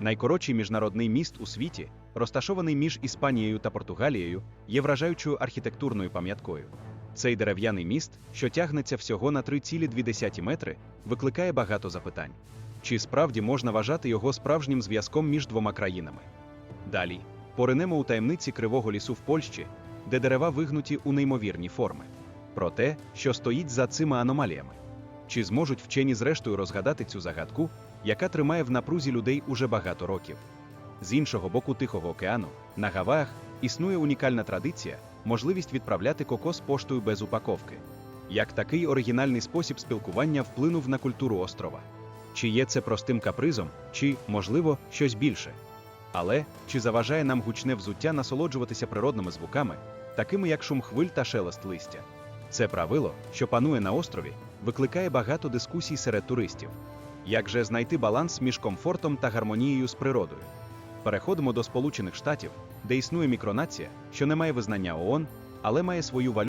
Найкоротший міжнародний міст у світі, розташований між Іспанією та Португалією, є вражаючою архітектурною пам'яткою. Цей дерев'яний міст, що тягнеться всього на 3,2 метри, викликає багато запитань. Чи справді можна вважати його справжнім зв'язком між двома країнами? Далі поринемо у таємниці кривого лісу в Польщі, де дерева вигнуті у неймовірні форми. Про те, що стоїть за цими аномаліями. Чи зможуть вчені зрештою розгадати цю загадку, яка тримає в напрузі людей уже багато років? З іншого боку Тихого океану, на Гаваях, існує унікальна традиція можливість відправляти кокос поштою без упаковки. Як такий оригінальний спосіб спілкування вплинув на культуру острова? Чи є це простим капризом, чи, можливо, щось більше? Але чи заважає нам гучне взуття насолоджуватися природними звуками, такими як шум хвиль та шелест листя? Це правило, що панує на острові, викликає багато дискусій серед туристів. Як же знайти баланс між комфортом та гармонією з природою? Переходимо до Сполучених Штатів, де існує мікронація, що не має визнання ООН, але має свою валюту.